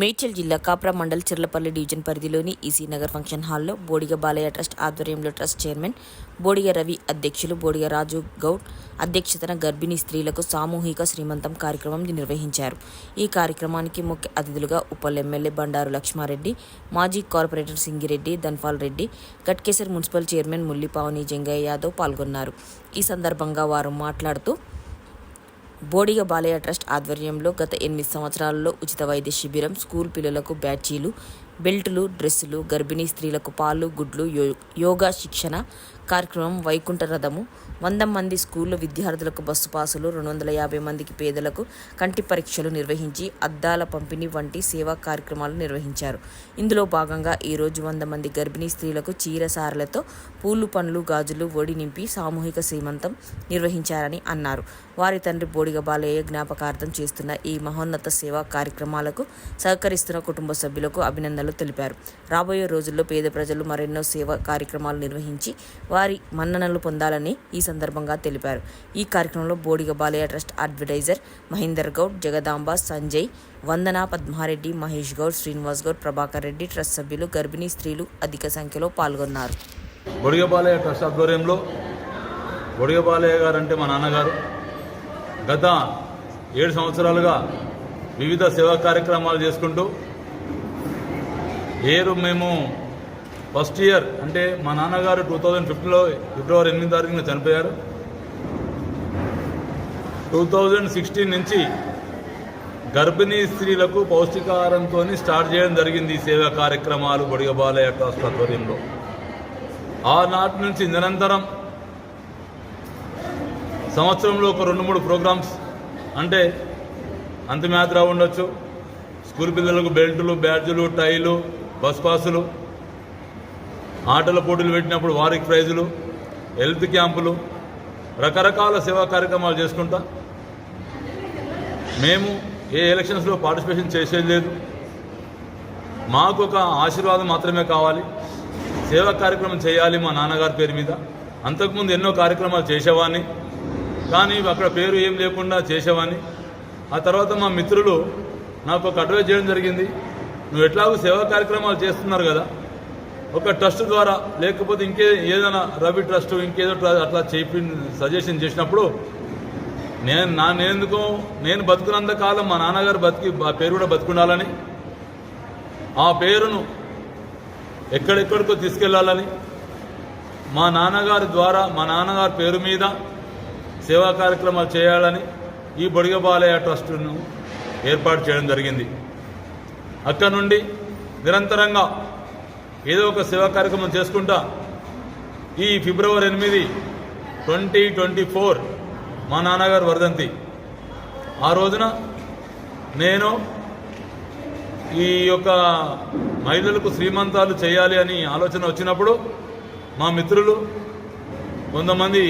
మేడ్చల్ జిల్లా కాప్రా మండల్ చిర్లపల్లి డివిజన్ పరిధిలోని EC Nagar function హాల్లో బోడిగ బాలయ్య ట్రస్ట్ ఆధ్వర్యంలో ట్రస్ట్ చైర్మన్ బోడిగ రవి అధ్యక్షులు బోడిగ రాజు గౌడ్ అధ్యక్షతన గర్భిణీ స్త్రీలకు సామూహిక శ్రీమంతం కార్యక్రమం నిర్వహించారు. ఈ కార్యక్రమానికి ముఖ్య అతిథులుగా ఉప్పల్ ఎమ్మెల్యే బండారు లక్ష్మారెడ్డి మాజీ corporator Singireddy Dhanpal Reddy Ghatkesar municipal chairman Mulli Pavani Jangaiah Yadav పాల్గొన్నారు. ఈ సందర్భంగా వారు మాట్లాడుతూ బోడిగ బాలయ్య ట్రస్ట్ ఆధ్వర్యంలో గత ఎనిమిది సంవత్సరాలలో ఉచిత వైద్య శిబిరం స్కూల్ పిల్లలకు బ్యాచీలు బెల్టులు డ్రెస్సులు గర్భిణీ స్త్రీలకు పాలు గుడ్లు యో యోగా శిక్షణ కార్యక్రమం వైకుంఠ రథము. వంద మంది స్కూల్లో విద్యార్థులకు బస్సు పాసులు రెండు వందల యాభై మందికి పేదలకు కంటి పరీక్షలు నిర్వహించి అద్దాల పంపిణీ వంటి సేవా కార్యక్రమాలు నిర్వహించారు. ఇందులో భాగంగా ఈరోజు వంద మంది గర్భిణీ స్త్రీలకు చీర సారలతో పూలు పండ్లు గాజులు ఒడి నింపి సామూహిక శ్రీమంతం నిర్వహించారని అన్నారు. వారి తండ్రి బోడిగ బాలయ్య జ్ఞాపకార్థం చేస్తున్న ఈ మహోన్నత సేవా కార్యక్రమాలకు సహకరిస్తున్న కుటుంబ సభ్యులకు అభినందనలు. తెలిపారు. రాబోయే రోజుల్లో పేద ప్రజలు మరెన్నో సేవా కార్యక్రమాలు నిర్వహించి వారి మన్ననలు పొందాలని ఈ సందర్భంగా తెలిపారు. ఈ కార్యక్రమంలో Bodiga Balayya trust advertiser Mahender Goud Jagadamba Sanjay Vandana Padma Reddy Mahesh Goud Srinivas Goud Prabhakar Reddy trust సభ్యులు గర్భిణీ స్త్రీలు అధిక సంఖ్యలో పాల్గొన్నారు. బొడిగబాలయ్య ట్రస్ట్ ఆధ్వర్యంలో బొడిగబాలయ్య గారు అంటే మా నాన్నగారు. గత ఏడు సంవత్సరాలుగా వివిధ సేవా కార్యక్రమాలు చేసుకుంటూ ఏరు మేము ఫస్ట్ ఇయర్ అంటే మా నాన్నగారు టూ థౌజండ్ ఫిఫ్టీన్లో ఫిబ్రవరి ఎనిమిది తారీఖున చనిపోయారు. టూ థౌజండ్ సిక్స్టీన్ నుంచి గర్భిణీ స్త్రీలకు పౌష్టికాహారంతో స్టార్ట్ చేయడం జరిగింది ఈ సేవా కార్యక్రమాలు బొడిగబాలయ్య ట్రస్ట్ ఆధ్వర్యంలో. ఆనాటి నుంచి నిరంతరం సంవత్సరంలో ఒక రెండు మూడు ప్రోగ్రామ్స్ అంటే అంతిమయాత్ర ఉండొచ్చు. స్కూల్ పిల్లలకు బెల్టులు బ్యాడ్జులు టైలు బస్ పాసులు ఆటల పోటీలు పెట్టినప్పుడు వారికి ప్రైజులు హెల్త్ క్యాంపులు రకరకాల సేవా కార్యక్రమాలు చేసుకుంటా. మేము ఏ ఎలక్షన్స్లో పార్టిసిపేషన్ చేసేది లేదు. మాకు ఒక ఆశీర్వాదం మాత్రమే కావాలి. సేవా కార్యక్రమం చేయాలి మా నాన్నగారి పేరు మీద. అంతకుముందు ఎన్నో కార్యక్రమాలు చేసేవాడిని. కానీ అక్కడ పేరు ఏం లేకుండా చేసేవాడిని. ఆ తర్వాత మా మిత్రులు నాకు ఒక అడ్వైజ్ చేయడం జరిగింది. నువ్వు ఎట్లాగో సేవా కార్యక్రమాలు చేస్తున్నారు కదా? ఒక ట్రస్ట్ ద్వారా లేకపోతే ఇంకే ఏదైనా రవి ట్రస్ట్ ఇంకేదో అట్లా చెప్పి సజెషన్ చేసినప్పుడు నేను నా నేనెందుకు నేను బతుకున్నంత కాలం మా నాన్నగారు బతికి ఆ పేరు కూడా బతుకుండాలని ఆ పేరును ఎక్కడెక్కడికో తీసుకెళ్ళాలని మా నాన్నగారి ద్వారా మా నాన్నగారి పేరు మీద సేవా కార్యక్రమాలు చేయాలని ఈ బొడిగబాలయ్య ట్రస్టును ఏర్పాటు చేయడం జరిగింది. అక్కడ నుండి నిరంతరంగా ఏదో ఒక సేవా కార్యక్రమం చేసుకుంటా. ఈ ఫిబ్రవరి ఎనిమిది ట్వంటీ ట్వంటీ ఫోర్ మా నాన్నగారు వర్ధంతి ఆ రోజున నేను ఈ యొక్క మహిళలకు శ్రీమంతాలు చేయాలి అని ఆలోచన వచ్చినప్పుడు మా మిత్రులు కొంతమంది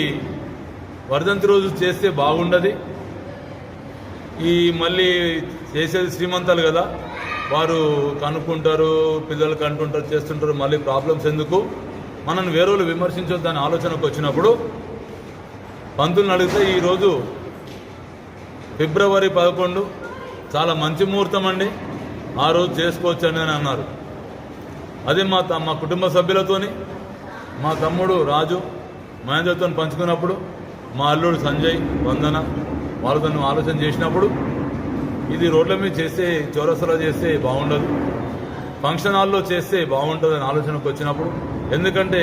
వర్ధంతి రోజు చేస్తే బాగుండదు. ఈ మళ్ళీ చేసేది శ్రీమంతాలు కదా. వారు కనుక్కుంటారు పిల్లలు కంటుంటారు చేస్తుంటారు మళ్ళీ ప్రాబ్లమ్స్ ఎందుకు? మనల్ని వేరేలు వాళ్ళు విమర్శించొద్దు అనే ఆలోచనకు వచ్చినప్పుడు పంతులను అడిగితే ఈరోజు ఫిబ్రవరి పదకొండు చాలా మంచి ముహూర్తం అండి. ఆ రోజు చేసుకోవచ్చు అని అన్నారు. అదే మా త- మా కుటుంబ సభ్యులతోని మా తమ్ముడు రాజు మహేంద్రతో పంచుకున్నప్పుడు మా అల్లుడు సంజయ్ వందన వాళ్ళతో ఆలోచన చేసినప్పుడు ఇది రోడ్ల మీద చేస్తే చౌరస్తలో చేస్తే బాగుండదు. ఫంక్షన్ హాల్లో చేస్తే బాగుంటుంది అని ఆలోచనకు వచ్చినప్పుడు ఎందుకంటే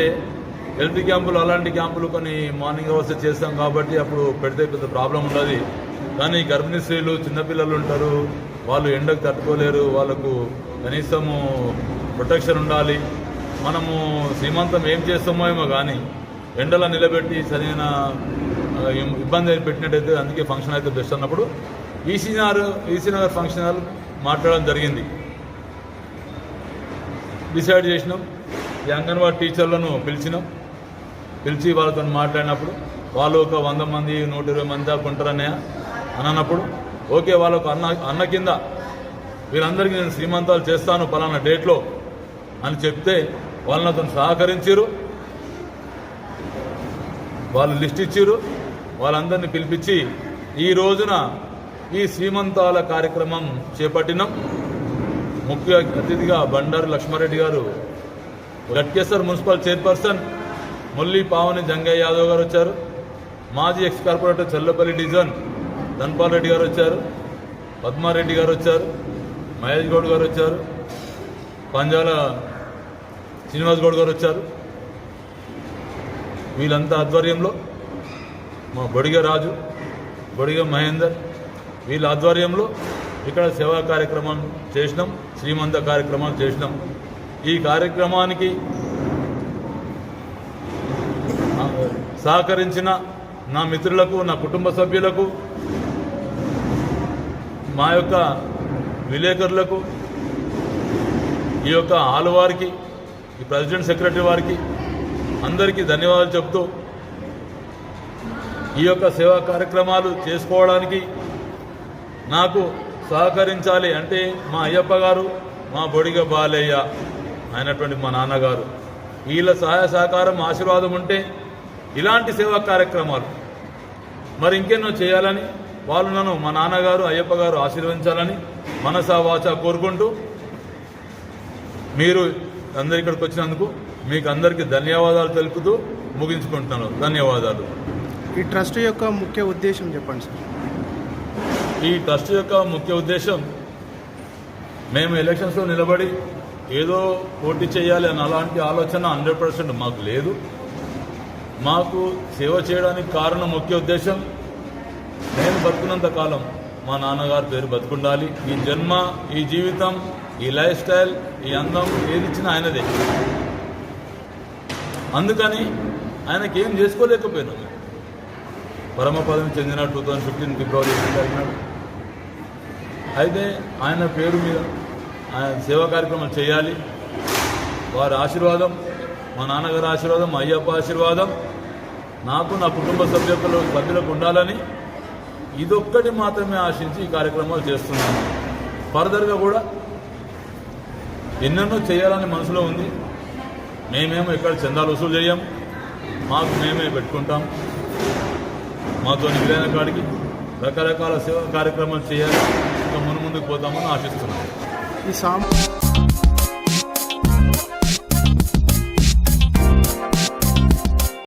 హెల్త్ క్యాంపులు అలాంటి క్యాంపులు కొన్ని మార్నింగ్ అవర్స్ చేస్తాం కాబట్టి అప్పుడు పెడితే పెద్ద ప్రాబ్లం ఉండదు. కానీ గర్భిణీ స్త్రీలు చిన్నపిల్లలు ఉంటారు వాళ్ళు ఎండకు తట్టుకోలేరు వాళ్ళకు కనీసము ప్రొటెక్షన్ ఉండాలి. మనము సీమంతం ఏం చేస్తామో ఏమో కానీ ఎండలో నిలబెట్టి సరైన ఇబ్బంది పెట్టినట్టయితే అందుకే ఫంక్షన్ అయితే బెస్ట్ అన్నప్పుడు EC Nagar EC Nagar function hall మాట్లాడడం జరిగింది. డిసైడ్ చేసినాం. ఈ అంగన్వాడీ టీచర్లను పిలిచినాం. పిలిచి వాళ్ళతో మాట్లాడినప్పుడు వాళ్ళు ఒక వంద మంది నూట ఇరవై మంది దాకా ఉంటారన్నయ్య అని అన్నప్పుడు ఓకే వాళ్ళకు అన్న అన్న కింద వీళ్ళందరికీ నేను శ్రీమంతాలు చేస్తాను పలానా డేట్లో అని చెప్తే వాళ్ళని అతను సహకరించారు వాళ్ళు లిస్ట్ ఇచ్చారు వాళ్ళందరినీ పిలిపించి ఈ రోజున ఈ శ్రీమంతాల కార్యక్రమం చేపట్టినాం. ముఖ్య అతిథిగా బండారు లక్ష్మారెడ్డి గారు గట్కేశ్వర్ మున్సిపల్ చైర్పర్సన్ ముల్లి పావని జంగయ్య యాదవ్ గారు వచ్చారు. మాజీ ex corporator Chellapalli division Dhanpal Reddy గారు వచ్చారు. పద్మారెడ్డి గారు వచ్చారు. మహేష్ గౌడ్ గారు వచ్చారు. పంజాల శ్రీనివాస్ గౌడ్ గారు వచ్చారు. వీళ్ళంతా ఆధ్వర్యంలో మా బొడిగ రాజు బొడిగ మహేందర్ వీళ్ళ ఆధ్వర్యంలో ఇక్కడ సేవా కార్యక్రమం చేసినాం శ్రీమంత కార్యక్రమాలు చేసినాం. ఈ కార్యక్రమానికి సహకరించిన నా మిత్రులకు నా కుటుంబ సభ్యులకు మా యొక్క విలేకరులకు ఈ యొక్క హాల్ వారికి ఈ ప్రెసిడెంట్ సెక్రటరీ వారికి అందరికీ ధన్యవాదాలు చెప్తూ ఈ యొక్క సేవా కార్యక్రమాలు చేసుకోవడానికి నాకు సహకరించాలి అంటే మా అయ్యప్ప గారు మా బొడిగ బాలయ్య అయినటువంటి మా నాన్నగారు. వీళ్ళ సహాయ సహకారం ఆశీర్వాదం ఉంటే ఇలాంటి సేవా కార్యక్రమాలు మరి ఇంకెన్నో చేయాలని వాళ్ళు నన్ను మా నాన్నగారు అయ్యప్ప గారు ఆశీర్వదించాలని మనసా వాచ కోరుకుంటూ మీరు అందరు ఇక్కడికి వచ్చినందుకు మీకు అందరికీ ధన్యవాదాలు తెలుపుతూ ముగించుకుంటున్నాను. ధన్యవాదాలు. ఈ ట్రస్ట్ యొక్క ముఖ్య ఉద్దేశం చెప్పండి సార్. ఈ ట్రస్ట్ యొక్క ముఖ్య ఉద్దేశం మేము ఎలక్షన్స్లో నిలబడి ఏదో పోటీ చేయాలి అని అలాంటి ఆలోచన హండ్రెడ్ పర్సెంట్ మాకు లేదు. మాకు సేవ చేయడానికి కారణం ముఖ్య ఉద్దేశం నేను బతుకున్నంత కాలం మా నాన్నగారి పేరు బతుకుండాలి. ఈ జన్మ ఈ జీవితం ఈ లైఫ్ స్టైల్ ఈ అందం ఏదిచ్చిన ఆయనదే. అందుకని ఆయనకి ఏం చేసుకోలేకపోయినాం. పరమపదం చెందిన టూ థౌజండ్ ఫిఫ్టీన్ ఫిబ్రవరి జరిగినాడు అయితే ఆయన పేరు మీద ఆయన సేవా కార్యక్రమం చేయాలి. వారి ఆశీర్వాదం మా నాన్నగారి ఆశీర్వాదం మా అయ్యప్ప ఆశీర్వాదం నాకు నా కుటుంబ సభ్యులకు సభ్యులకు ఉండాలని ఇదొక్కటి మాత్రమే ఆశించి ఈ కార్యక్రమాలు చేస్తున్నాను. ఫర్దర్గా కూడా ఎన్నెన్నో చేయాలని మనసులో ఉంది. మేమేమో ఎక్కడ చందాలు వసూలు చేయం. మాకు మేమే పెట్టుకుంటాం. మాతో నిలైన కాడికి రకరకాల సేవా కార్యక్రమాలు చేయాలి. ఇంకా మును ముందుకు పోతామని ఆశిస్తున్నాను. ఈ సామ్